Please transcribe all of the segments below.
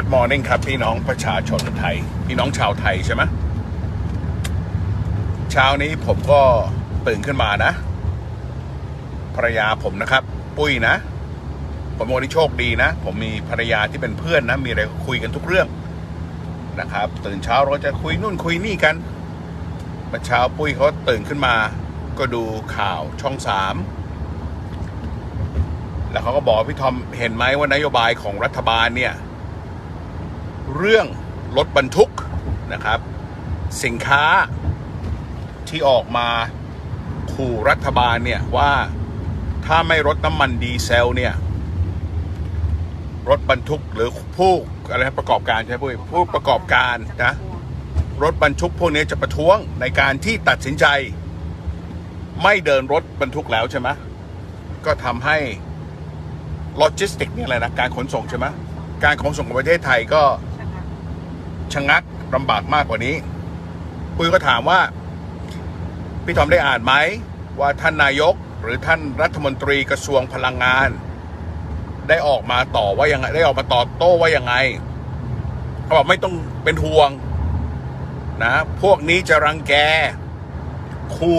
Good morning ครับ พี่น้องประชาชนไทย พี่น้องชาวไทยใช่ไหมเช้านี้ผมก็ตื่นขึ้นมานะภรรยาผมนะครับ ปุ้ยนะ ผมวันนี้โชคดีนะ ผมมีภรรยาที่เป็นเพื่อนนะ มีอะไรคุยกันทุกเรื่องนะครับ ตื่นเช้าเราจะคุยนู่นคุยนี่กันเมื่อเช้าปุ้ยเขาตื่นขึ้นมา ก็ดูข่าวช่องสามแล้วเขาก็บอกพี่ทอมเห็นไหมว่านโยบายของรัฐบาลเนี่ย เรื่องรถบรรทุกนะครับ สินค้าที่ออกมาขู่รัฐบาลเนี่ยว่าถ้าไม่ลดน้ำมันดีเซลเนี่ยรถบรรทุกหรือผู้อะไรประกอบการใช่ไหมผู้ผู้ประกอบการนะรถบรรทุกพวกนี้จะประท้วงในการที่ตัดสินใจ ไม่เดินรถบรรทุกแล้วใช่ไหมก็ทำให้โลจิสติกเนี่ยอะไรนะการขนส่งใช่ไหมการขนส่งของประเทศไทยก็ ชะงักลำบากมากกว่านี้ ปุ้ยก็ถามว่า พี่ทอมได้อ่านไหม ว่าท่านนายกหรือท่านรัฐมนตรีกระทรวงพลังงาน ได้ออกมาต่อว่ายังไง ได้ออกมาตอบโต้ว่ายังไงเขาบอกไม่ต้องเป็นห่วงนะพวกนี้จะรังแกคู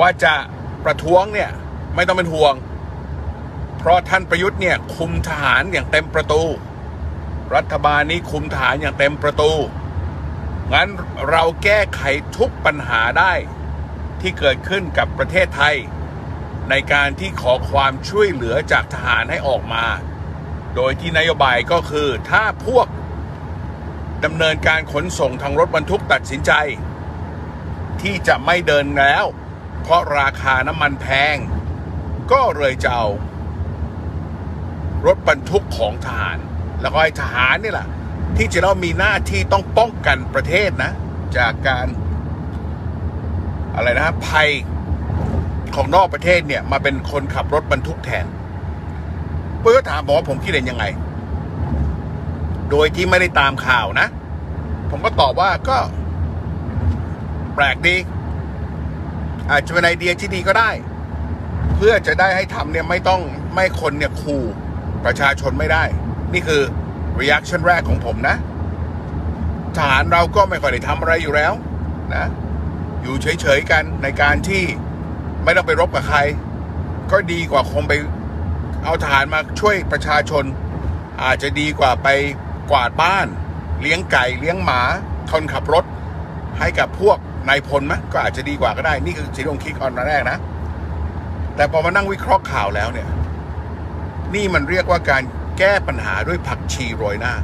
ว่าจะประท้วงเนี่ย ไม่ต้องเป็นห่วง เพราะท่านประยุทธ์เนี่ย คุมทหารอย่างเต็มประตู รัฐบาลนี้คุมทหารอย่างเต็มประตู งั้นเราแก้ไขทุกปัญหาได้ที่เกิดขึ้นกับประเทศไทย ในการที่ขอความช่วยเหลือจากทหารให้ออกมา โดยที่นโยบายก็คือถ้าพวกดำเนินการขนส่งทางรถบรรทุกตัดสินใจ ที่จะไม่เดินแล้ว เพราะราคาน้ำมันแพง ก็เลยจะเอารถบรรทุกของทหาร แล้วก็ให้ทหารนี่แหละที่จะต้องมีหน้าที่ต้องป้องกันประเทศนะ จากการอะไรนะภัยของนอกประเทศเนี่ย มาเป็นคนขับรถบรรทุกแทนเพื่อถามบอกว่าผมคิดเห็นยังไง โดยที่ไม่ได้ตามข่าวนะ ผมก็ตอบว่าก็ แปลกดี อาจจะเป็นไอเดียที่ดีก็ได้ เพื่อจะได้ให้ทำเนี่ยไม่ต้องไม่คนเนี่ยขู่ประชาชนไม่ได้ นี่คือ reaction แรกของผมนะ ทหารเราก็ไม่ค่อยได้ทำอะไรอยู่แล้วนะ อยู่เฉยๆกันในการที่ไม่ต้องไปรบกับใคร ก็ดีกว่าคงไปเอาทหารมาช่วยประชาชน อาจจะดีกว่าไปกวาดบ้าน เลี้ยงไก่เลี้ยงหมาคนขับรถ ให้กับพวกนายพลมะก็อาจจะดีกว่าก็ได้ นี่คือสิ่งที่ผมคิดตอนแรกนะ แต่พอมานั่งวิเคราะห์ข่าวแล้วเนี่ย นี่มันเรียกว่าการ แก้ปัญหาด้วยผักชีโรยหน้า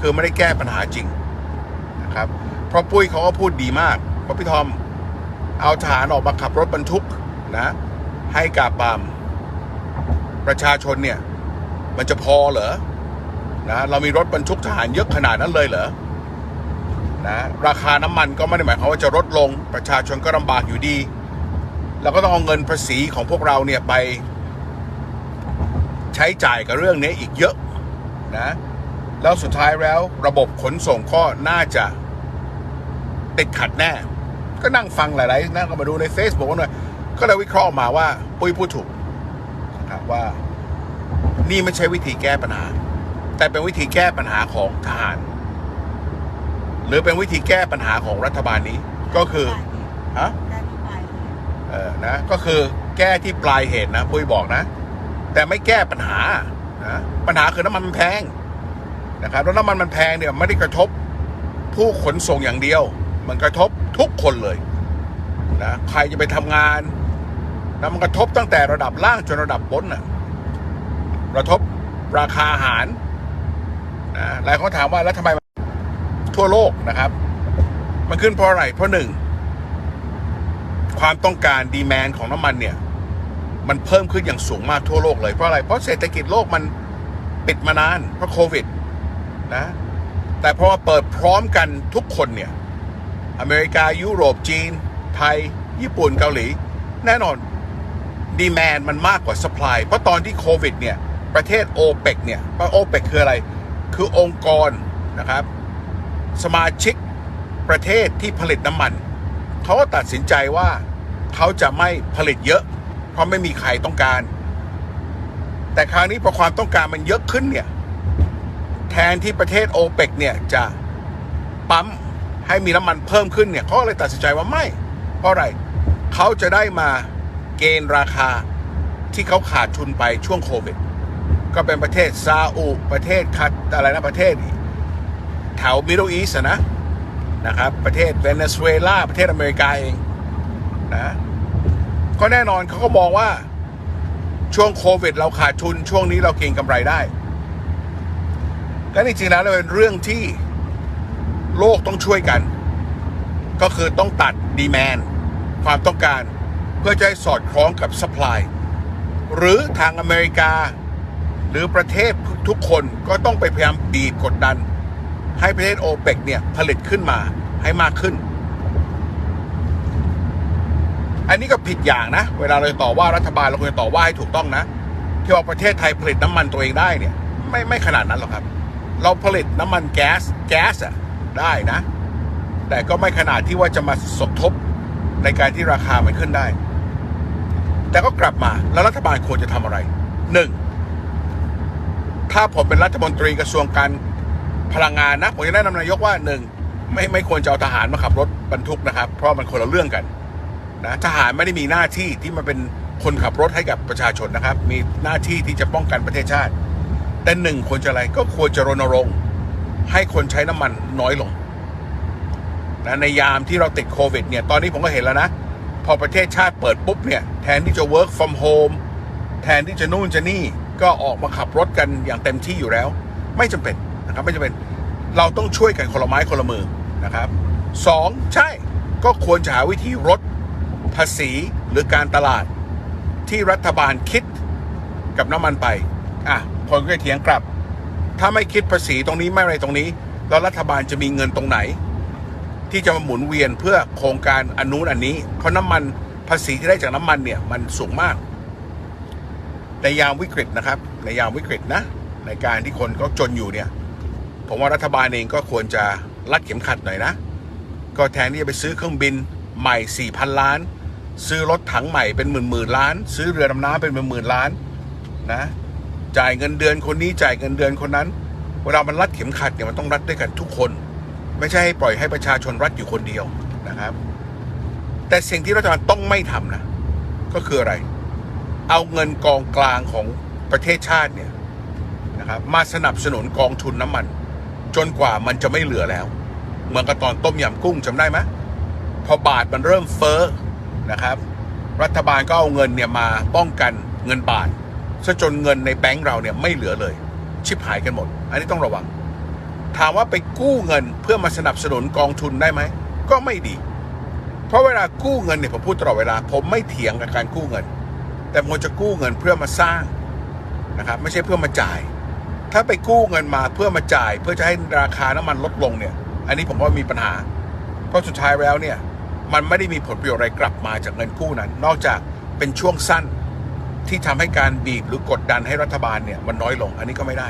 คือไม่ได้แก้ปัญหาจริงนะครับ เพราะปุ้ยเขาก็พูดดีมากเพราะพี่ทอมเอาทหารออกมาขับรถบรรทุกนะให้กับปามประชาชนเนี่ย มันจะพอเหรอนะเรามีรถบรรทุกทหารเยอะขนาดนั้นเลยเหรอนะราคาน้ำมันก็ไม่ได้หมายความว่าจะลดลงประชาชนก็ลำบากอยู่ดีเราก็ต้องเอาเงินภาษีของพวกเราเนี่ยไป ใช้จ่ายกับเรื่องนี้อีกเยอะ นะ แล้วสุดท้ายแล้วระบบขนส่งก็น่าจะติดขัดแน่ ก็นั่งฟังหลายๆนั่งก็มาดูใน Facebook หน่อยก็เลยวิเคราะห์ออกมาว่า ปุ้ยพูดถูกนะครับว่านี่ไม่ใช่วิธีแก้ปัญหา แต่เป็นวิธีแก้ปัญหาของทหาร หรือเป็นวิธีแก้ปัญหาของรัฐบาลนี้ ก็คือฮะเออนะ ก็คือแก้ที่ปลายเหตุนะปุ้ยบอกนะ แต่ไม่แก้ปัญหา นะปัญหาคือน้ำมันมันแพงนะครับแล้วน้ำมันมันแพงเนี่ยไม่ได้กระทบผู้ขนส่งอย่างเดียว มันกระทบทุกคนเลยนะใครจะไปทำงานนะมันกระทบตั้งแต่ระดับล่างจนระดับบนน่ะกระทบราคาอาหารนะหลายคนถามว่าแล้วทำไมทั่วโลกนะครับ มันขึ้นเพราะอะไรเพราะหนึ่งความต้องการดีแมนของน้ำมันเนี่ย มันเพิ่มขึ้นอย่างสูงมากทั่วโลกเลยเพราะอะไรเพราะเศรษฐกิจโลกมัน ปิดมานานเพราะโควิดนะแต่พอมาเปิดพร้อมกันทุกคนเนี่ย อเมริกายุโรปจีน ไทย ญี่ปุ่นเกาหลี แน่นอนดีแมนมันมากกว่าสป라이เพราะตอนที่โควิดเนี่ยประเทศโอเปกเนี่ยโอเปกคืออะไร คือองค์กรนะครับ สมาชิกประเทศที่ผลิตน้ำมัน เขาก็ตัดสินใจว่าเขาจะไม่ผลิตเยอะ เพราะไม่มีใครต้องการ แต่คราวนี้พอความต้องการมันเยอะขึ้นเนี่ย แทนที่ประเทศโอเปกเนี่ยจะปั๊มให้มีน้ำมันเพิ่มขึ้นเนี่ยเขาเลยตัดสินใจว่าไม่ เพราะอะไรเขาจะได้มาเกณฑ์ราคาที่เขาขาดทุนไปช่วงโควิด ก็เป็นประเทศซาอุประเทศคัตอะไรนะประเทศแถวมิด d ดิ e อีสนะนะครับ ประเทศเวเนซุเอลาประเทศอเมริกาเองนะก็แน่นอนเขาก็มองว่า ช่วงโควิด เราขาดทุน ช่วงนี้เราเก็งกำไรได้ และจริงๆแล้วเป็นเรื่องที่โลกต้องช่วยกัน ก็คือต้องตัดดีแมนความต้องการเพื่อจะให้สอดคล้องกับสป라이หรือทางอเมริกา หรือประเทศทุกคนก็ต้องไปพยายามบีบกดดัน ให้ประเทศโอเปกเนี่ยผลิตขึ้นมาให้มากขึ้น อันนี้ก็ผิดอย่างนะ เวลาเราต่อว่ารัฐบาลเราควรจะต่อว่าให้ถูกต้องนะ ที่ว่าประเทศไทยผลิตน้ำมันตัวเองได้เนี่ย ไม่ไม่ขนาดนั้นหรอกครับ เราผลิตน้ำมันแก๊สแก๊สอะได้นะ แต่ก็ไม่ขนาดที่ว่าจะมาสมทบในการที่ราคามันขึ้นได้ แต่ก็กลับมาแล้วรัฐบาลควรจะทำอะไรหนึ่งถ้าผมเป็นรัฐมนตรีกระทรวงการพลังงานนะผมจะแนะนำนายกว่าหนึ่งไม่ไม่ควรจะเอาทหารมาขับรถบรรทุกนะครับ เพราะมันคนละเรื่องกัน นะทหารไม่ได้มีหน้าที่ที่มาเป็นคนขับรถให้กับประชาชนนะครับ มีหน้าที่ที่จะป้องกันประเทศชาติ แต่หนึ่งควรจะอะไรก็ควรจะรณรงค์ ให้คนใช้น้ำมันน้อยลงนะในยามที่เราติดโควิดเนี่ยตอนนี้ผมก็เห็นแล้วนะ พอประเทศชาติเปิดปุ๊บเนี่ยแทนที่จะ work from home แทนที่จะนู่นจะนี่ก็ออกมาขับรถกันอย่างเต็มที่อยู่แล้ว ไม่จำเป็นนะครับไม่จำเป็นเราต้องช่วยกันคนละไม้คนละมือนะครับสองใช่ก็ควรจะหาวิธีลด ภาษีหรือการตลาดที่รัฐบาลคิดกับน้ำมันไป อะคนก็เถียงกลับ ถ้าไม่คิดภาษีตรงนี้ไม่อะไรตรงนี้ แล้วรัฐบาลจะมีเงินตรงไหน ที่จะมาหมุนเวียนเพื่อโครงการอนนุนอันนี้ เพราะน้ำมันภาษีที่ได้จากน้ำมันเนี่ยมันสูงมากในยามวิกฤตนะครับ ในยามวิกฤตนะ ในการที่คนก็จนอยู่เนี่ย ผมว่ารัฐบาลเองก็ควรจะรัดเข็มขัดหน่อยนะ ก็แทนที่จะไปซื้อเครื่องบินใหม่4,000 ล้าน ซื้อรถถังใหม่เป็นหมื่นหมื่นล้าน ซื้อเรือดำน้ำเป็นหมื่นหมื่นล้านนะจ่ายเงินเดือนคนนี้จ่ายเงินเดือนคนนั้น เวลามันรัดเข็มขัดเนี่ยมันต้องรัดด้วยกันทุกคน ไม่ใช่ให้ปล่อยให้ประชาชนรัดอยู่คนเดียวนะครับ แต่สิ่งที่รัฐบาลต้องไม่ทำนะ ก็คืออะไร เอาเงินกองกลางของประเทศชาติเนี่ยนะครับมาสนับสนุนกองทุนน้ำมัน จนกว่ามันจะไม่เหลือแล้ว เหมือนกับตอนต้มยำกุ้งจำได้ไหมพอบาทมันเริ่มเฟ้อ นะครับ รัฐบาลก็เอาเงินเนี่ยมาป้องกันเงินบาทซะจนเงินในแบงก์เราเนี่ยไม่เหลือเลย ชิบหายกันหมด อันนี้ต้องระวัง ถามว่าไปกู้เงินเพื่อมาสนับสนุนกองทุนได้ไหม ก็ไม่ดี เพราะเวลากู้เงินเนี่ยผมพูดตลอดเวลา ผมไม่เถียงกับการกู้เงิน แต่ผมจะกู้เงินเพื่อมาสร้างนะครับไม่ใช่เพื่อมาจ่าย ถ้าไปกู้เงินมาเพื่อมาจ่าย เพื่อจะให้ราคาน้ำมันลดลงเนี่ย อันนี้ผมว่ามีปัญหา เพราะสุดท้ายแล้วเนี่ย มันไม่ได้มีผลประโยชน์อะไรกลับมาจากเงินกู้นั้น นอกจากเป็นช่วงสั้นที่ทำให้การบีบหรือกดดันให้รัฐบาลเนี่ยมันน้อยลง อันนี้ก็ไม่ได้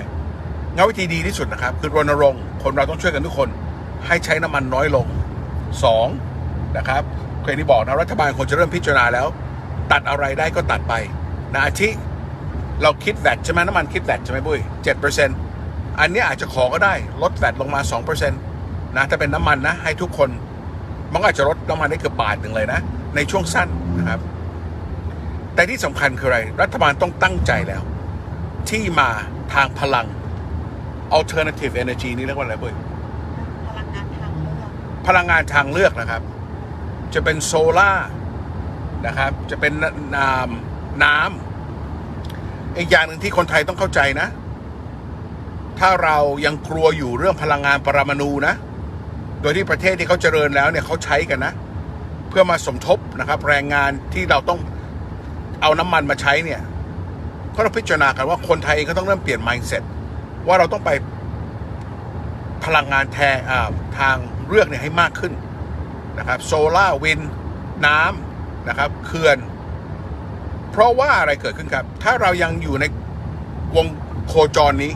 งั้นวิธีดีที่สุดนะครับ คือรณรงค์คนเราต้องช่วยกันทุกคน ให้ใช้น้ำมันน้อยลงสองนะครับเคยที่บอกนะรัฐบาลควรจะเริ่มพิจารณาแล้ว ตัดอะไรได้ก็ตัดไปนะอาทิเราคิดแวดใช่ไหมน้ำมันคิดแวดใช่ไหมบุ้ยเจ็ดเปอร์เซ็นต์อันนี้อาจจะขอก็ได้ลดแวดลงมาสองเปอร์เซ็นต์นะถ้าเป็นน้ำมันนะให้ทุกคน มันก็อาจจะลดน้ำมันได้เกือบบาทหนึ่งเลยนะ ในช่วงสั้นนะครับ แต่ที่สำคัญคืออะไร รัฐบาลต้องตั้งใจแล้ว ที่มาทางพลัง alternative energy นี่เรียกว่าอะไรบุ้ยพลังงานทางเลือกพลังงานทางเลือกนะครับ จะเป็นโซล่าร์นะครับ จะเป็นน้ำน้ำอีกอย่างหนึ่งที่คนไทยต้องเข้าใจนะ ถ้าเรายังกลัวอยู่เรื่องพลังงานปรมาณูนะ โดยที่ประเทศที่เขาเจริญแล้วเนี่ยเขาใช้กันนะ เพื่อมาสมทบนะครับ แรงงานที่เราต้องเอาน้ำมันมาใช้เนี่ยก็ต้องพิจารณากันว่าคนไทยเองก็ต้องเริ่มเปลี่ยน mindset ว่าเราต้องไปพลังงานแทนทางเลือกเนี่ยให้มากขึ้นนะครับโซลาร์วินน้ำนะครับเขื่อน เพราะว่าอะไรเกิดขึ้นครับ ถ้าเรายังอยู่ในวงโคจรนี้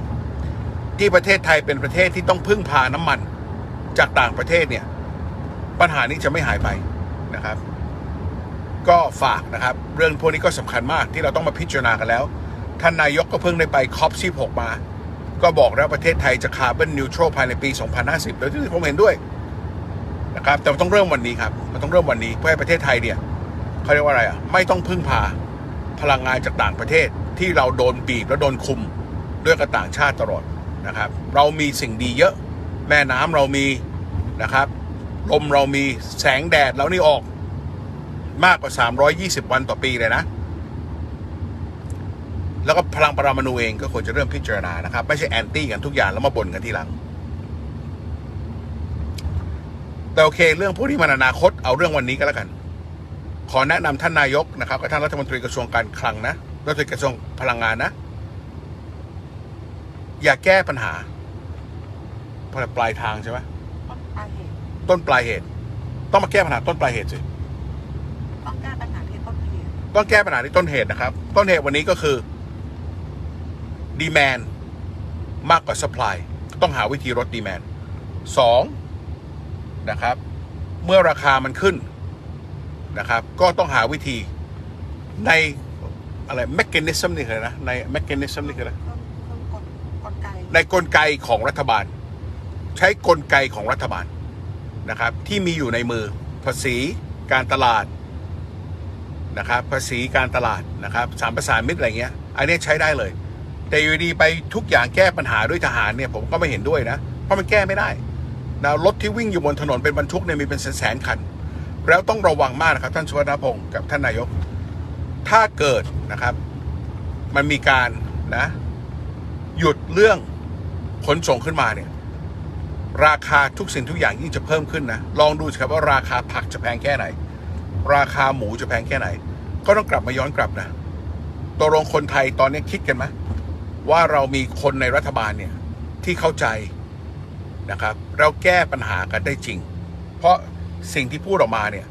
ที่ประเทศไทยเป็นประเทศที่ต้องพึ่งพาน้ำมัน จากต่างประเทศเนี่ย ปัญหานี้จะไม่หายไปนะครับ ก็ฝากนะครับ เรื่องพวกนี้ก็สำคัญมากที่เราต้องมาพิจารณากันแล้ว ท่านนายกก็เพิ่งได้ไปคอป16มา ก็บอกแล้วประเทศไทยจะคาร์บอนนิวทรัลภายในปี 2050แล้วที่ผมเห็นด้วยนะครับ แต่มันต้องเริ่มวันนี้ครับ มันต้องเริ่มวันนี้เพื่อให้ประเทศไทยเนี่ยเขาเรียกว่าอะไรอะ ไม่ต้องพึ่งพาพลังงานจากต่างประเทศที่เราโดนบีบและโดนคุมด้วยกับต่างชาติตลอดนะครับ เรามีสิ่งดีเยอะ แม่น้ำเรามี นะครับลมเรามีแสงแดดเรานี่ออกมากกว่า 320 วันต่อปีเลยนะ แล้วก็พลังปรมาณูเองก็ควรจะเริ่มพิจารณานะครับ ไม่ใช่แอนตี้กันทุกอย่างแล้วมาบ่นกันทีหลัง แต่โอเค เรื่องพวกนี้มันอนาคตเอาเรื่องวันนี้ก็แล้วกัน ขอแนะนำท่านนายกนะครับกับท่านรัฐมนตรีกระทรวงการคลังนะรัฐมนตรีกระทรวงพลังงานนะ อย่าแก้ปัญหาปลายทางใช่ไหม ต้นปลายเหตุต้นปลายเหตุ ต้องมาแก้ปัญหาต้นปลายเหตุสิต้องแก้ปัญหาที่ต้นเหตุต้องแก้ปัญหาที่ต้นเหตุนะครับ ต้นเหตุวันนี้ก็คือดีแมนมากกว่าสป라이ต้องหาวิธีลดดีแมนสองนะครับ เมื่อราคามันขึ้นนะครับ ก็ต้องหาวิธีในอะไรแมก a นิซึมนี่คืออะไรนะในแมก a นิซึมนี่คืออะไรเครื่องเครื่องกลกลไกในกลไกของรัฐบาล ใช้กลไกของรัฐบาลนะครับ ที่มีอยู่ในมือภาษีการตลาดนะครับ ภาษีการตลาดนะครับสามประสานมิตรอะไรเงี้ย อันนี้ใช้ได้เลย แต่อยู่ดีไปทุกอย่างแก้ปัญหาด้วยทหารเนี่ยผมก็ไม่เห็นด้วยนะ เพราะมันแก้ไม่ได้นะรถที่วิ่งอยู่บนถนนเป็นบรรทุกเนี่ยมีเป็นแสนๆคัน แล้วต้องระวังมากนะครับ ท่านชวนพงศ์กับท่านนายก ถ้าเกิดนะครับ มันมีการนะ หยุดเรื่องขนส่งขึ้นมาเนี่ย ราคาทุกสิ่งทุกอย่างยิ่งจะเพิ่มขึ้นนะ ลองดูสิครับว่าราคาผักจะแพงแค่ไหน ราคาหมูจะแพงแค่ไหน ก็ต้องกลับมาย้อนกลับนะตกลงคนไทยตอนนี้คิดกันไหมว่าเรามีคนในรัฐบาลเนี่ยที่เข้าใจนะครับ เราแก้ปัญหากันได้จริง เพราะสิ่งที่พูดออกมาเนี่ย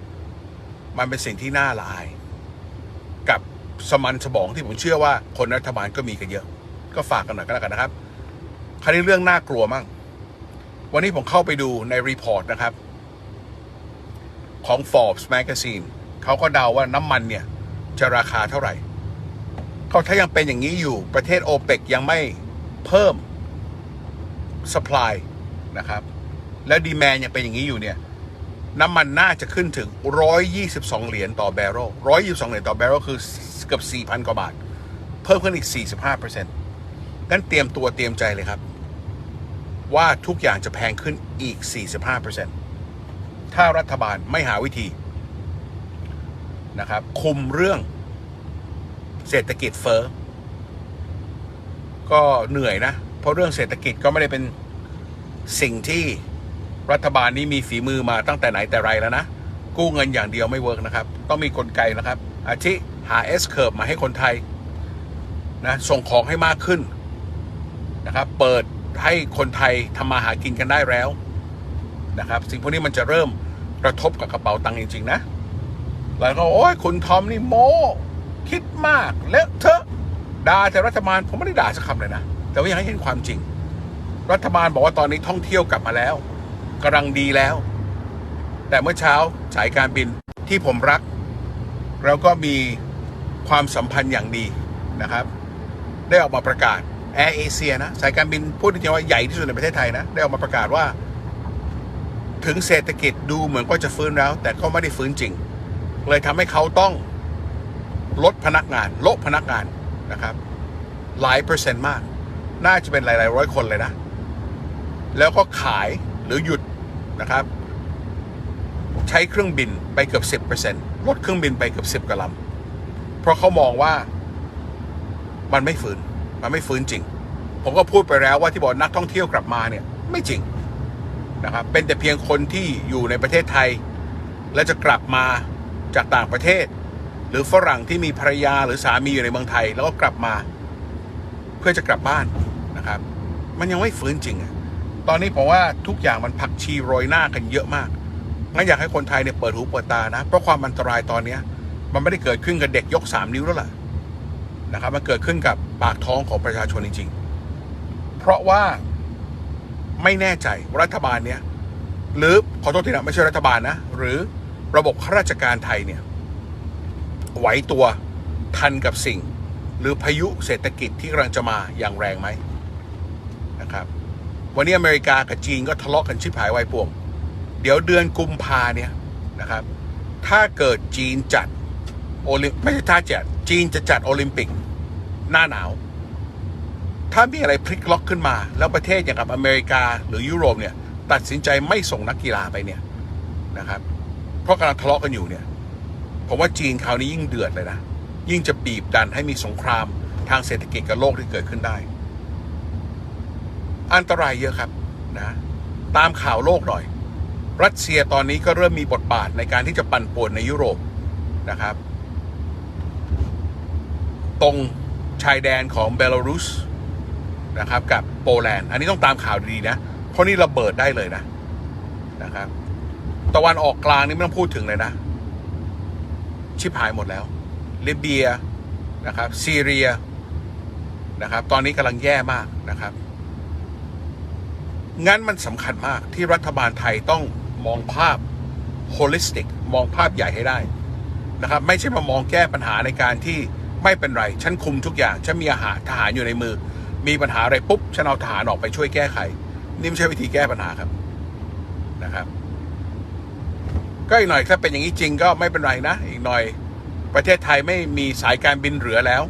มันเป็นสิ่งที่น่าละอาย กับสมันสมองที่ผมเชื่อว่าคนในรัฐบาลก็มีกันเยอะ ก็ฝากกันหน่อยก็แล้วกันนะครับคราวนี้เรื่องน่ากลัวมั่ง วันนี้ผมเข้าไปดูในรีพอร์ตนะครับ ของ Forbes Magazine เขาก็เดาว่าน้ำมันเนี่ย จะราคาเท่าไหร่เขาถ้ายังเป็นอย่างนี้อยู่ประเทศโอเปกยังไม่เพิ่ม supply นะครับ แล้วดีแมนยังเป็นอย่างนี้อยู่เนี่ย น้ำมันน่าจะขึ้นถึง 122 เหรียญต่อแบรเรล122 เหรียญต่อแบรเรลคือเกือบ4,000 กว่าบาท เพิ่มขึ้นอีก 45%งั้นเตรียมตัวเตรียมใจเลยครับ ว่าทุกอย่างจะแพงขึ้นอีก 45%ถ้ารัฐบาลไม่หาวิธีนะครับ คุมเรื่องเศรษฐกิจเฟ้อ ก็เหนื่อยนะ เพราะเรื่องเศรษฐกิจก็ไม่ได้เป็นสิ่งที่รัฐบาลนี้มีฝีมือมาตั้งแต่ไหนแต่ไรแล้วนะ กู้เงินอย่างเดียวไม่เวิร์กนะครับ ต้องมีกลไกนะครับ อาทิหา S curve มาให้คนไทยนะส่งของให้มากขึ้นนะครับ เปิด ให้คนไทยทำมาหากินกันได้แล้วนะครับ สิ่งพวกนี้มันจะเริ่มกระทบกับกระเป๋าตังค์จริง ๆ นะ แล้วก็โอ้ยคุณทอมนี่โมคิดมากเลอะเทอะด่าแต่รัฐบาลผมไม่ได้ด่าสักคำเลยนะ แต่ว่ายังให้เห็นความจริง รัฐบาลบอกว่าตอนนี้ท่องเที่ยวกลับมาแล้วกำลังดีแล้ว แต่เมื่อเช้าสายการบินที่ผมรัก แล้วก็มีความสัมพันธ์อย่างดีนะครับ ได้ออกมาประกาศ แอร์เอเชียนะสายการบินพูดจริงๆว่าใหญ่ที่สุดในประเทศไทยนะ ได้ออกมาประกาศว่า ถึงเศรษฐกิจดูเหมือนว่าจะฟื้นแล้ว แต่ก็ไม่ได้ฟื้นจริง เลยทำให้เขาต้องลดพนักงานลดพนักงานนะครับ หลายเปอร์เซ็นต์มาก น่าจะเป็นหลายๆร้อยคนเลยนะ แล้วก็ขายหรือหยุดนะครับ ใช้เครื่องบินไปเกือบ 10%ลดเครื่องบินไปเกือบ 10กว่าลำเพราะเขามองว่ามันไม่ฟื้น มันไม่ฟื้นจริง ผมก็พูดไปแล้วว่าที่บอกนักท่องเที่ยวกลับมาเนี่ย ไม่จริงนะครับเป็นแต่เพียงคนที่อยู่ในประเทศไทย และจะกลับมาจากต่างประเทศ หรือฝรั่งที่มีภรรยาหรือสามีอยู่ในเมืองไทย แล้วก็กลับมา เพื่อจะกลับบ้านนะครับ มันยังไม่ฟื้นจริงอะตอนนี้ผมว่าทุกอย่างมันผักชีโรยหน้ากันเยอะมากงั้นอยากให้คนไทยเนี่ยเปิดหูเปิดตานะ เพราะความอันตรายตอนเนี้ย มันไม่ได้เกิดขึ้นกับเด็กยกสามนิ้วแล้วล่ะ นะครับมันเกิดขึ้นกับปากท้องของประชาชนจริง ๆ เพราะว่าไม่แน่ใจรัฐบาลเนี้ยหรือขอโทษทีนะไม่ใช่รัฐบาลนะ หรือระบบข้าราชการไทยเนี่ยไหวตัวทันกับสิ่ง หรือพายุเศรษฐกิจที่กำลังจะมาอย่างแรงไหมนะครับ วันนี้อเมริกากับจีนก็ทะเลาะกันชิบหายวายป่วง เดี๋ยวเดือนกุมภาเนี่ยนะครับ ถ้าเกิดจีนจัดโอลิมไม่ใช่ถ้าจัด จีนจะจัดโอลิมปิกหน้าหนาว ถ้ามีอะไรพลิกล็อกขึ้นมา แล้วประเทศอย่างกับอเมริกาหรือยุโรปเนี่ย ตัดสินใจไม่ส่งนักกีฬาไปเนี่ยนะครับ เพราะกำลังทะเลาะกันอยู่เนี่ยผมว่าจีนคราวนี้ยิ่งเดือดเลยนะ ยิ่งจะบีบดันให้มีสงครามทางเศรษฐกิจกับโลกที่เกิดขึ้นได้ อันตรายเยอะครับนะตามข่าวโลกหน่อย รัสเซียตอนนี้ก็เริ่มมีบทบาทในการที่จะปั่นป่วนในยุโรปนะครับ ตรงชายแดนของเบลารุสนะครับกับโปแลนด์ อันนี้ต้องตามข่าวดีๆนะ เพราะนี่ระเบิดได้เลยนะนะครับตะวันออกกลางนี่ไม่ต้องพูดถึงเลยนะ ชิบหายหมดแล้วลิเบียนะครับซีเรียนะครับ ตอนนี้กำลังแย่มากนะครับ งั้นมันสำคัญมากที่รัฐบาลไทยต้องมองภาพ holistic มองภาพใหญ่ให้ได้นะครับ ไม่ใช่มามองแก้ปัญหาในการที่ ไม่เป็นไร ฉันคุมทุกอย่าง ฉันมีอาหารทหารอยู่ในมือ มีปัญหาอะไรปุ๊บ ฉันเอาทหารออกไปช่วยแก้ไข นี่ไม่ใช่วิธีแก้ปัญหาครับนะครับ ก็อีกหน่อยถ้าเป็นอย่างนี้จริงก็ไม่เป็นไรนะ อีกหน่อย ประเทศไทยไม่มีสายการบินเหลือแล้ว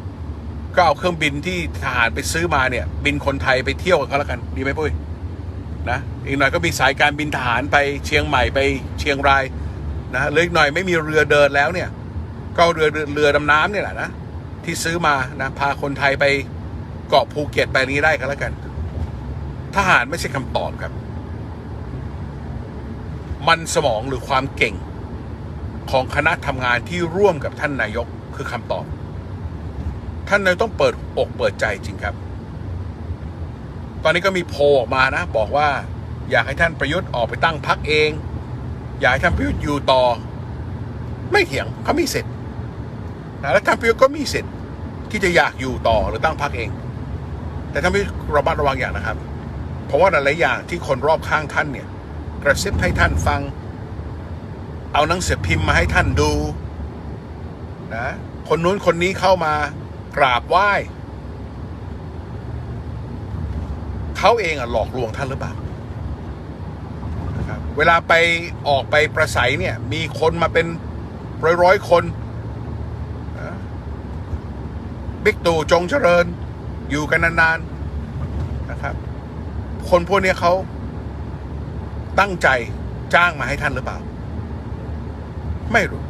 ก็เอาเครื่องบินที่ทหารไปซื้อมาเนี่ย บินคนไทยไปเที่ยวกันก็แล้วกันดีไหมปุ้ยนะอีกหน่อยก็มีสายการบินทหารไปเชียงใหม่ไปเชียงรายนะเหลยอีกหน่อยไม่มีเรือเดินแล้วเนี่ยก็เรือเรือเรือดำน้ำเนี่ยแหละนะ ที่ซื้อมานะพาคนไทยไปเกาะภูเก็ตไปนี้ได้กันแล้วกัน ทหารไม่ใช่คำตอบครับ มันสมองหรือความเก่งของคณะทำงานที่ร่วมกับท่านนายกคือคำตอบ ท่านนายกต้องเปิดอกเปิดใจจริงครับ ตอนนี้ก็มีโพออกมานะ บอกว่าอยากให้ท่านประยุทธ์ออกไปตั้งพักเอง อยากให้ท่านประยุทธ์อยู่ต่อ ไม่เถียงเขามีสิทธิ์แล้วท่านประยุทธ์ก็มีสิทธิ์ ที่จะอยากอยู่ต่อหรือตั้งพักเอง แต่ท่านประยุทธ์ระมัดระวังอย่างนะครับ เพราะว่าหลายๆอย่างที่คนรอบข้างท่านเนี่ย กระซิบให้ท่านฟัง เอาหนังสือพิมพ์มาให้ท่านดูนะคนนู้นคนนี้เข้ามากราบไหว้เขาเองอะหลอกลวงท่านหรือเปล่านะครับเวลาไปออกไปประสัยเนี่ย มีคนมาเป็นร้อยร้อยๆคนนะ บิ๊กตู่จงเจริญ อยู่กันนานๆนะครับ คนพวกนี้เขาตั้งใจจ้างมาให้ท่านหรือเปล่า ไม่รู้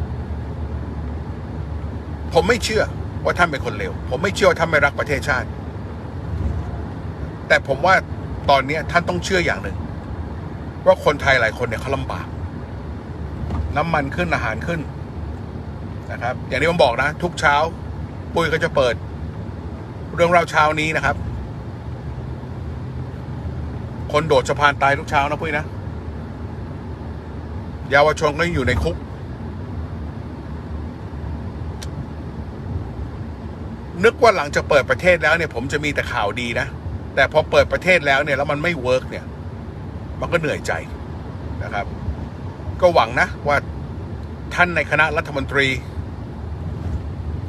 ผมไม่เชื่อว่าท่านเป็นคนเลวผมไม่เชื่อว่าท่านไม่รักประเทศชาติ แต่ผมว่าตอนนี้ท่านต้องเชื่ออย่างหนึ่ง ว่าคนไทยหลายคนเนี่ยเขาลำบาก น้ำมันขึ้นอาหารขึ้นนะครับ อย่างที่ผมบอกนะ ทุกเช้า ปุ้ยก็จะเปิด เรื่องราวเช้านี้นะครับ คนโดดสะพานตายทุกเช้านะปุ้ยนะเยาวชนก็ยังอยู่ในคุก นึกว่าหลังจากเปิดประเทศแล้วเนี่ย ผมจะมีแต่ข่าวดีนะ แต่พอเปิดประเทศแล้วเนี่ย แล้วมันไม่เวิร์กเนี่ย มันก็เหนื่อยใจนะครับ ก็หวังนะว่าท่านในคณะรัฐมนตรี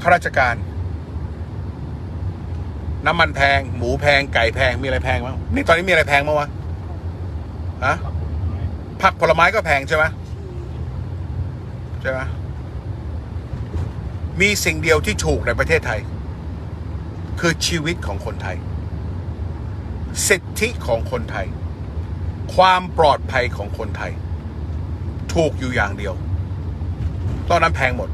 ข้าราชการ น้ำมันแพง หมูแพงไก่แพงมีอะไรแพงบ้างนี่ตอนนี้มีอะไรแพงบ้างวะฮะผักผลไม้ก็แพงใช่ไหมใช่ไหมมีสิ่งเดียวที่ถูกในประเทศไทย คือชีวิตของคนไทย สิทธิของคนไทย ความปลอดภัยของคนไทย ถูกอยู่อย่างเดียว ตอนนั้นแพงหมด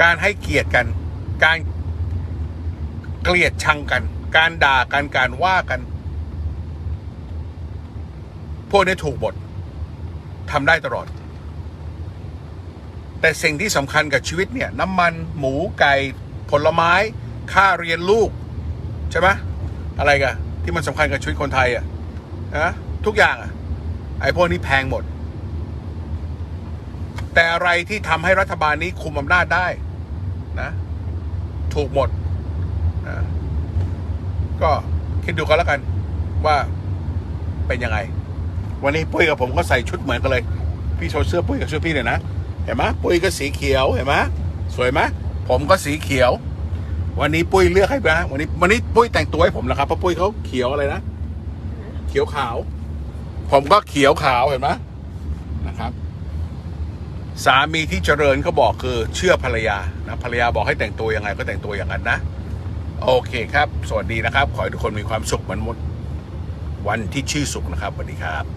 การให้เกียรติกัน การ เกลียดชังกัน การด่ากันการว่ากัน พวกนี้ถูกหมดทำได้ตลอด แต่สิ่งที่สำคัญกับชีวิตเนี่ย น้ำมันหมูไก่ผลไม้ ค่าเรียนลูก ใช่ไหมอะไรกันที่มันสำคัญกับชีวิตคนไทยอะนะทุกอย่างอะไอ้พวกนี้แพงหมด แต่อะไรที่ทำให้รัฐบาลนี้คุมอำนาจได้นะ ถูกหมด ก็คิดดูกันแล้วกันว่าเป็นยังไง วันนี้ปุ้ยกับผมก็ใส่ชุดเหมือนกันเลย พี่โชว์เสื้อปุ้ยกับเสื้อพี่เลยนะเห็นไหมปุ้ยก็สีเขียวเห็นไหมสวยไหมผมก็สีเขียว วันนี้ปุ้ยเลือกให้นะวันนี้วันนี้ปุ้ยแต่งตัวให้ผมแล้วครับเพราะปุ้ยเขาเขียวอะไรนะเขียวขาว ผมก็เขียวขาวเห็นไหมนะครับ สามีที่เจริญเขาบอกคือเชื่อภรรยานะภรรยาบอกให้แต่งตัวยังไงก็แต่งตัวอย่างนั้นนะ โอเคครับ สวัสดีนะครับ ขอให้ทุกคนมีความสุขเหมือนวันที่ชื่อสุขนะครับสวัสดีครับ